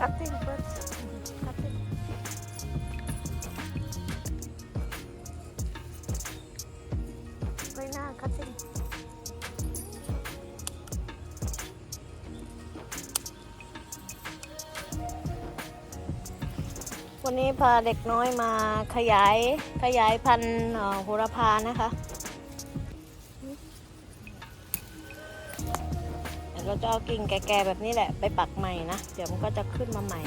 cutting first cutting ไว้หน้า cutting วันนี้พาเด็กน้อยมาขยายขยายพันธุ์เอ่อโหระพานะคะ เราจะเอากิ่งแก่ๆแบบนี้แหละไปปักใหม่นะ เดี๋ยวมันก็จะขึ้นมาใหม่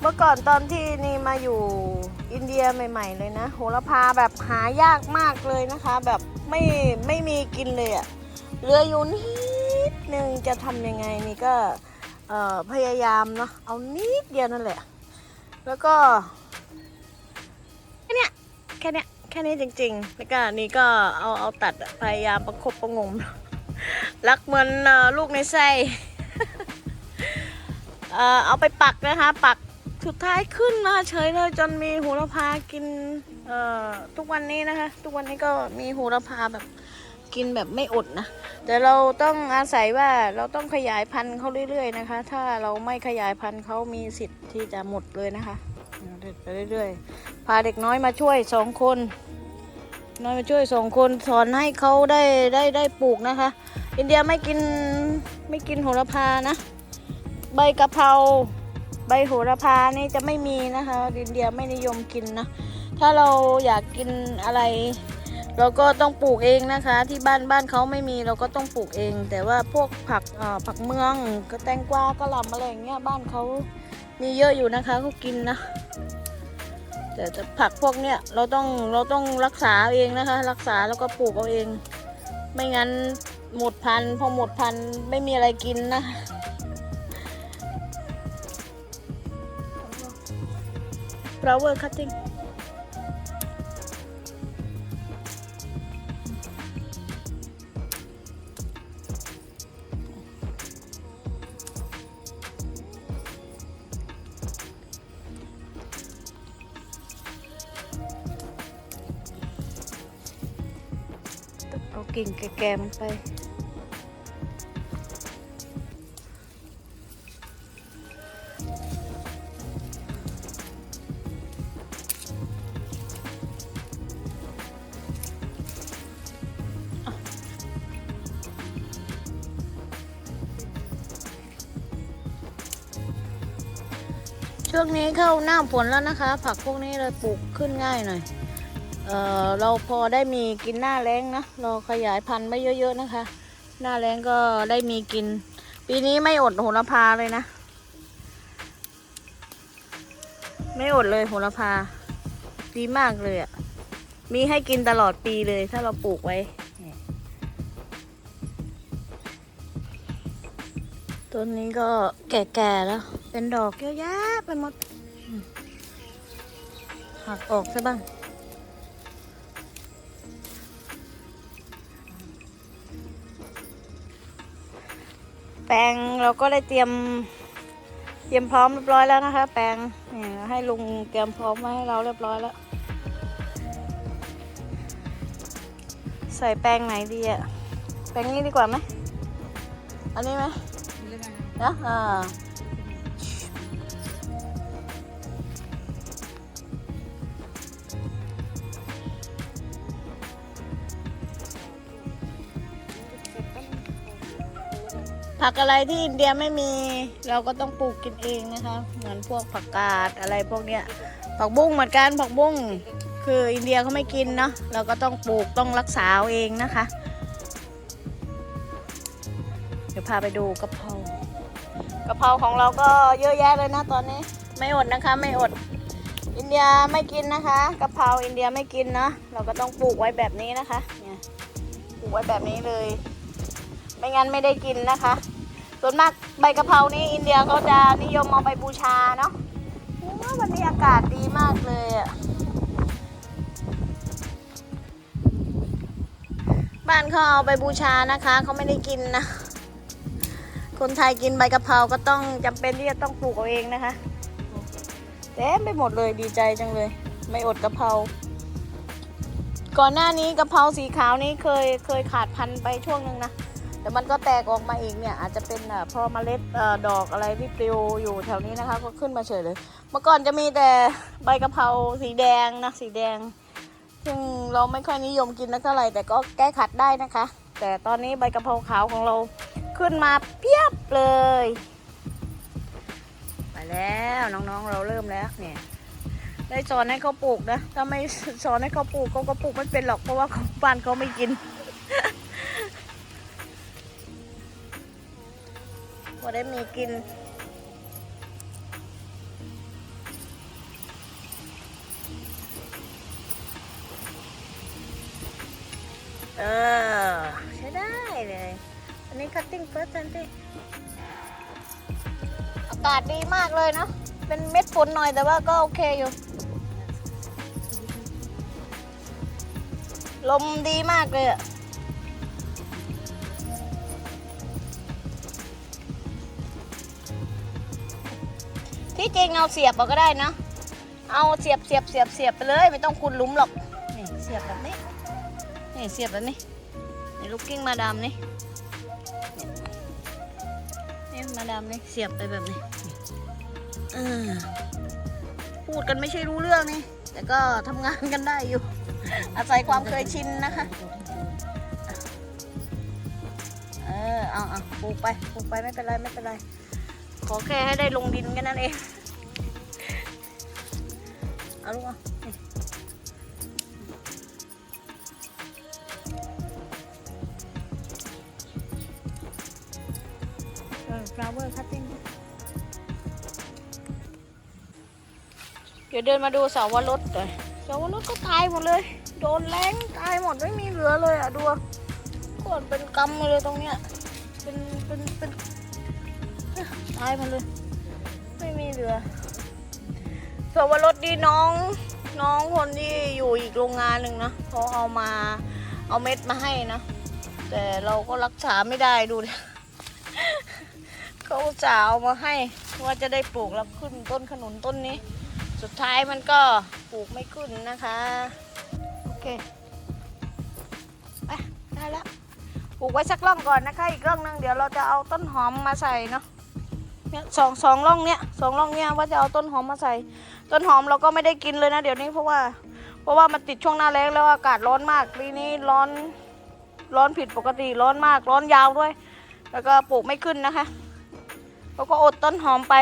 เมื่อก่อนตอนที่นี่มาอยู่อินเดียใหม่ ๆ เลยนะ โหระพาแบบหายากมากเลยนะคะ แบบไม่ไม่มีกินเลยอะเหลืออยู่นิดนึงจะทำยังไงนี่ก็พยายามเนาะเอานิดเดียวนั่นแหละ แล้วก็แค่เนี้ยแค่เนี้ย แค่นี้จริงๆแล้วก็นี่ก็เอาเอาตัดพยายามประคบประงม รักเหมือนลูกในไส้เอาไปปักนะคะ ปักสุดท้ายขึ้นมาเฉยเลยจนมีโหระพากินทุกวันนี้นะคะ ทุกวันนี้ก็มีโหระพาแบบกินแบบไม่อดนะ แต่เราต้องอาศัยว่าเราต้องขยายพันธุ์เขาเรื่อยๆนะคะ ถ้าเราไม่ขยายพันธุ์เขามีสิทธิ์ที่จะหมดเลยนะคะเด็ดไปเรื่อยๆาเด็กน้อยมาช่วยสองคน น้อยมาช่วยสองคนสอนให้เขาได้ได้ได้ปลูกนะคะ อินเดียไม่กินไม่กินโหระพานะ ใบกะเพราใบโหระพานี่จะไม่มีนะคะ อินเดียไม่นิยมกินนะ ถ้าเราอยากกินอะไรเราก็ต้องปลูกเองนะคะ ที่บ้านบ้านเขาไม่มีเราก็ต้องปลูกเอง แต่ว่าพวกผักผักเมืองก็แตงกวาก็หล่ำอะไรอย่างเงี้ยบ้านเขามีเยอะอยู่นะคะเขากินนะ แต่ผักพวกเนี้ยเราต้องเราต้องรักษาเองนะคะ รักษาแล้วก็ปลูกเอาเอง ไม่งั้นหมดพันพอหมดพันไม่มีอะไรกินนะ flower cutting เอา กิ่งแก่ๆมันไป ช่วงนี้เข้าหน้าฝนแล้วนะคะ ผักพวกนี้เราปลูกขึ้นง่ายหน่อย เออเราพอได้มีกินหน้าแรงนะเราขยายพันธุ์ไม่เยอะๆนะคะ หน้าแรงก็ได้มีกิน ปีนี้ไม่อดโหระพาเลยนะ ไม่อดเลยโหระพา ดีมากเลยอะ่ะ มีให้กินตลอดปีเลยถ้าเราปลูกไว้ ต้นนี้ก็แก่ๆแล้ว เป็นดอกเยอะแยะไปหมดหักออกซะบ้าง แปลงเราก็ได้เตรียมเตรียมพร้อมเรียบร้อยแล้วนะคะ แปลงนี่ให้ลุงเตรียมพร้อมไว้ให้เราเรียบร้อยแล้ว ใส่แปลงไหนดีอะแปลงนี้ดีกว่าไหมอันนี้ไหมนะ ผักอะไรที่อินเดียไม่มีเราก็ต้องปลูกกินเองนะคะ เหมือนพวกผักกาดอะไรพวกเนี้ยผักบุ้งเหมือนกันผักบุ้งคืออินเดียเขาไม่กินเนาะเราก็ต้องปลูกต้องรักษาเองนะคะ เดี๋ยวพาไปดูกะเพรากะเพราของเราก็เยอะแยะเลยนะตอนนี้ ไม่อดนะคะไม่อด อินเดียไม่กินนะคะกะเพราอินเดียไม่กินเนาะเราก็ต้องปลูกไว้แบบนี้นะคะเนี่ยปลูกไว้แบบนี้เลย ไม่งั้นไม่ได้กินนะคะ ส่วนมากใบกะเพรานี้อินเดียเขาจะนิยมเอาไปบูชาเนาะโอ้วันนี้อากาศดีมากเลยอะบ้านเขาเอาไปบูชานะคะเขาไม่ได้กินนะคนไทยกินใบกะเพราก็ต้องจำเป็นที่จะต้องปลูกเอาเองนะคะเต็มไปหมดเลยดีใจจังเลย ไม่อดกะเพราก่อนหน้านี้กะเพราสีขาวนี้เคยเคยขาดพันธุ์ไปช่วงหนึ่งนะ แต่มันก็แตกออกมาอีกเนี่ยอาจจะเป็นเพราะเมล็ดดอกอะไรที่ปลิวอยู่แถวนี้นะคะ ก็ขึ้นมาเฉยเลย เมื่อก่อนจะมีแต่ใบกะเพราสีแดงนะสีแดง ซึ่งเราไม่ค่อยนิยมกินนักเท่าไหร่แต่ก็แก้ขัดได้นะคะ แต่ตอนนี้ใบกะเพราขาวของเราขึ้นมาเพียบเลย ไปแล้วน้องๆเราเริ่มแล้วเนี่ยได้สอนให้เขาปลูกนะถ้าไม่สอนให้เขาปลูกเขาก็ปลูกไม่เป็นหรอกเพราะว่าบ้านเขาไม่กิน พอได้มีกิน เออ ใช้ได้เลย อันนี้ cutting first ทันทีอากาศดีมากเลยเนาะ เป็นเม็ดฝนหน่อยแต่ว่าก็โอเคอยู่ ลมดีมากเลยอะ ที่จริงเอาเสียบเอาก็ได้นะ เอาเสียบเสียบเสียบเสียบไปเลย ไม่ต้องขุดหลุมหรอก นี่เสียบแบบนี้ นี่เสียบแบบนี้ นี่ลูกกิ้งมาดามนี่ นี่มาดามนี่เสียบไปแบบนี้พูดกันไม่ใช่รู้เรื่องนี่ แต่ก็ทำงานกันได้อยู่ อาศัยความเคยชินนะคะเออเอาเอาปลูกไปปลูกไปไม่เป็นไรไม่เป็นไร ขอแค่ให้ได้ลงดินแค่นั้นเอง เอาลูกเอานี่เออ flower cutting เดี๋ยวเดินมาดูเสาวรสเลยเสาวรสก็ตายหมดเลย โดนแรงตายหมดไม่มีเหลือเลยอะดูก่อนเป็นกำเลยตรงเนี้ย เป็นเป็นเป็น เอ้ายหมดเลย ไม่มีเหลือสวรสดีน้อง น้องคนที่อยู่อีกโรงงานหนึ่งนะเขาเอามาเอาเม็ดมาให้นะ แต่เราก็รักษาไม่ได้ดูเขาจะเอามาให้ว่าจะได้ปลูกแล้วขึ้นต้นขนุนต้นนี้ สุดท้ายมันก็ปลูกไม่ขึ้นนะคะ โอเคไปได้แล้วปลูกไว้สักร่องก่อนนะคะ อีกร่องนึงเดี๋ยวเราจะเอาต้นหอมมาใส่เนาะ เนี่ยสองสองร่องเนี้ยสองร่องเนี้ยว่าจะเอาต้นหอมมาใส่ ต้นหอมเราก็ไม่ได้กินเลยนะเดี๋ยวนี้เพราะว่า เพราะว่ามันติดช่วงหน้าแล้งแล้วอากาศร้อนมากปีนี้ร้อนร้อนผิดปกติร้อนมากร้อนยาวด้วย แล้วก็ปลูกไม่ขึ้นนะคะเราก็อดต้นหอมไป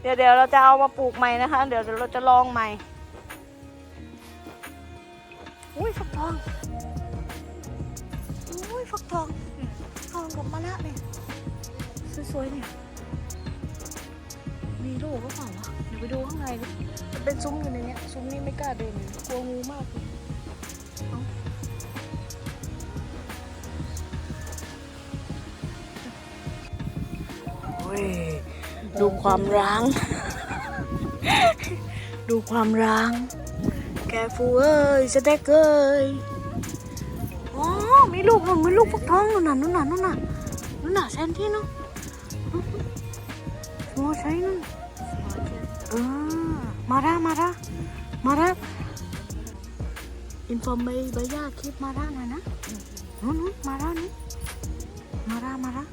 เดี๋ยวเดี๋ยวเราจะเอามาปลูกใหม่นะคะ เดี๋ยวเดี๋ยวเราจะลองใหม่อุ้ยฟักทองอุ้ยฟักทองทองกับมะละเนี่ย สวยๆเนี่ย มีลูกก็เปล่าวะเดี๋ยวไปดูข้างในดิมันเป็นซุ้มอยู่ในเนี้ย ซุ้มนี้ไม่กล้าเดินเลยกลัวงูมากเลยเอ้าโอ้ยดูความร้าง ดูความร้าง แกฟูเอ้ยสเต็กเอ้ยอ๋อมีลูกมันมีลูกฟักทองนู่นน่ะนู่นน่ะนู่นน่ะนู่นน่ะแซนที่นู่นโอ้ใช่นู่นเออมาด้ามาด้ามาด้าอินฟอร์มใบใบหญ้าคลิปมาด้าหน่อยนะนู่นนมาด้านี่มาด้ามาด้า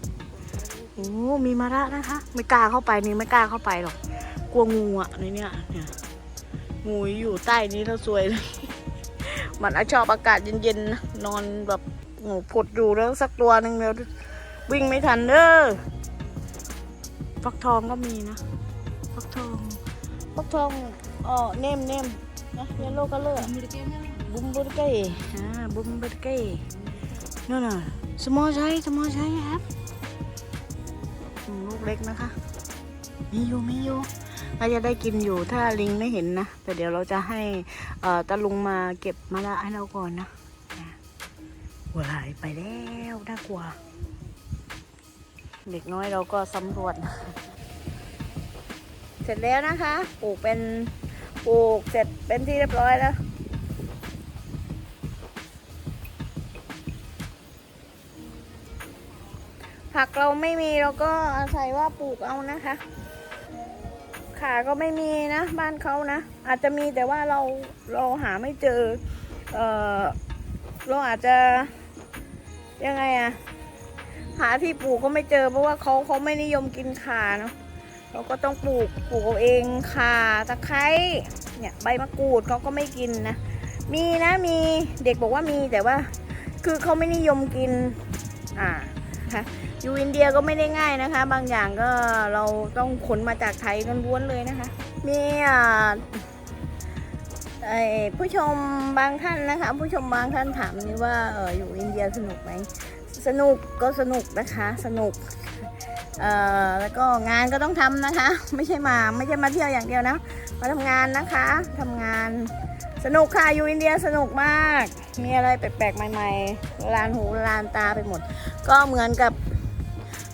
โอ้มีมะระนะคะ ไม่กล้าเข้าไปนี่ไม่กล้าเข้าไปหรอก กลัวงูอะในเนี้ยเนี่ยงูอยู่ใต้นี้แล้วสวยเลย มันชอบอากาศเย็นๆนะนอนแบบงูผดอยู่แล้วสักตัวหนึ่งเดียววิ่งไม่ทันเด้อ ฟักทองก็มีนะ ฟักทองฟักทองอ๋อเนมเนมนะเยลโล่ก็เลือกบุ้มบุ้มเก้อ่าบุ้มบุ้มเก้นั่นน่ะ small size small size ครับอืมลูกเล็กนะคะ มีอยู่มีอยู่น่าจะได้กินอยู่ถ้าลิงไม่เห็นนะ แต่เดี๋ยวเราจะให้เอ่อตาลุงมาเก็บมะละให้เราก่อนนะอะวายไปแล้วน่ากลัว เด็กน้อยเราก็สำรวจ เสร็จแล้วนะคะ ปลูกเป็นปลูกเสร็จเป็นที่เรียบร้อยแล้ว ผักเราไม่มีเราก็อาศัยว่าปลูกเอานะคะ ขาก็ไม่มีนะบ้านเขานะ อาจจะมีแต่ว่าเราเราหาไม่เจอ เออเราอาจจะยังไงอะ หาที่ปลูกก็ไม่เจอเพราะว่าเขาเขาไม่นิยมกินข่าเนาะเราก็ต้องปลูกปลูกเอาเองข่าตะไคร้เนี่ยใบมะกรูดเขาก็ไม่กินนะ มีนะมีเด็กบอกว่ามีแต่ว่า คือเขาไม่นิยมกินอ่าค่ะอยู่อินเดียก็ไม่ได้ง่ายนะคะ บางอย่างก็เราต้องขนมาจากไทยล้วนๆเลยนะคะ มีอ่าไอผู้ชมบางท่านนะคะ ผู้ชมบางท่านถามนี่ว่าอออยู่อินเดียสนุกไหม สนุกก็สนุกนะคะสนุกเอ่อแล้วก็งานก็ต้องทำนะคะ ไม่ใช่มาไม่ใช่มาเที่ยวอย่างเดียวนะมาทำงานนะคะทำงานสนุกค่ะอยู่อินเดียสนุกมาก มีอะไรแปลกๆใหม่ๆลานหูลานตาไปหมด ก็เหมือนกับ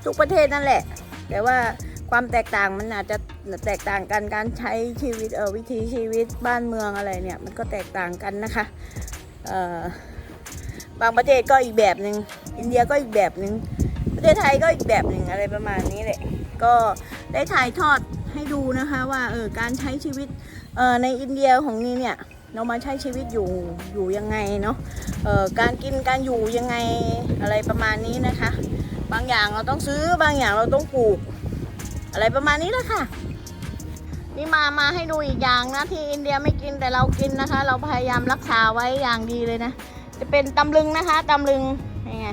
ทุกประเทศนั่นแหละ แต่ว่าความแตกต่างมันอาจจะแตกต่างกันการใช้ชีวิตเออวิถีชีวิตบ้านเมืองอะไรเนี่ย มันก็แตกต่างกันนะคะ เอ่อ บางประเทศก็อีกแบบหนึ่งอินเดียก็อีกแบบหนึ่งประเทศไทยก็อีกแบบหนึ่งอะไรประมาณนี้แหละก็ได้ถ่ายทอดให้ดูนะคะว่าเออการใช้ชีวิตเออในอินเดียของนี่เนี่ยเรามาใช้ชีวิตอยู่อยู่ยังไงเนาะเออการกินการอยู่ยังไงอะไรประมาณนี้นะคะ บางอย่างเราต้องซื้อบางอย่างเราต้องปลูก อะไรประมาณนี้แหละค่ะนี่มามาให้ดูอีกอย่างนะที่อินเดียไม่กินแต่เรากินนะคะ เราพยายามรักษาไว้อย่างดีเลยนะ จะเป็นตำลึงนะคะตำลึงนี่ไง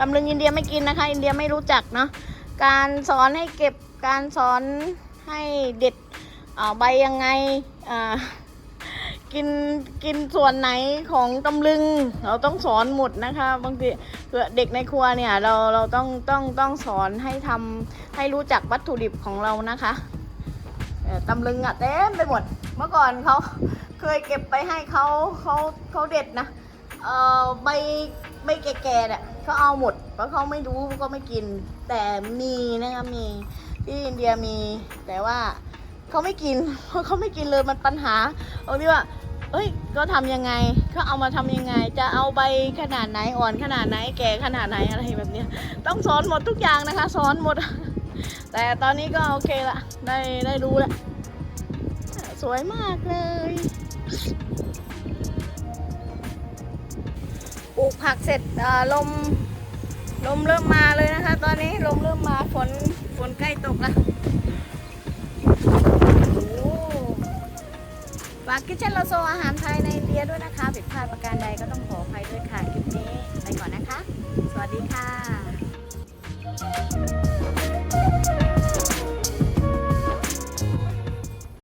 ตำลึงอินเดียไม่กินนะคะ อินเดียไม่รู้จักเนาะการสอนให้เก็บการสอนให้เด็ดอ่าใบยังไงกินกินส่วนไหนของตำลึง เราต้องสอนหมดนะคะบางทีเด็กในครัวเนี่ยเราเราต้องต้องต้องสอนให้ทำให้รู้จักวัตถุดิบของเรานะคะตำลึงอะเต็มไปหมด เมื่อก่อนเขาเคยเก็บไปให้เขาเขาเขาเด็ดนะ เอ่อใบใบแก่ๆเนี่ยเขาเอาหมด เพราะเขาไม่รู้ก็ไม่กิน แต่มีนะคะมีที่อินเดียมี แต่ว่าเขาไม่กินเพราะเขาไม่กินเลยมันปัญหาตรงที่ว่าเอ้ย ก็ทำยังไงเขาเอามาทำยังไง จะเอาใบขนาดไหนอ่อนขนาดไหนแก่ขนาดไหนอะไรแบบเนี้ย ต้องสอนหมดทุกอย่างนะคะสอนหมด แต่ตอนนี้ก็โอเคละได้ได้รู้ล้วสวยมากเลย ปลูกผักเสร็จลมลมเริ่มมาเลยนะคะ ตอนนี้ลมเริ่มมาฝนฝนใกล้ตกแล้วฝากคิเช่นรอโซอาหารไทยในอินเดียด้วยนะคะผิดพลาดประการใดก็ต้องขออภัยด้วยค่ะ คลิปนี้ ไปก่อนนะคะ สวัสดีค่ะ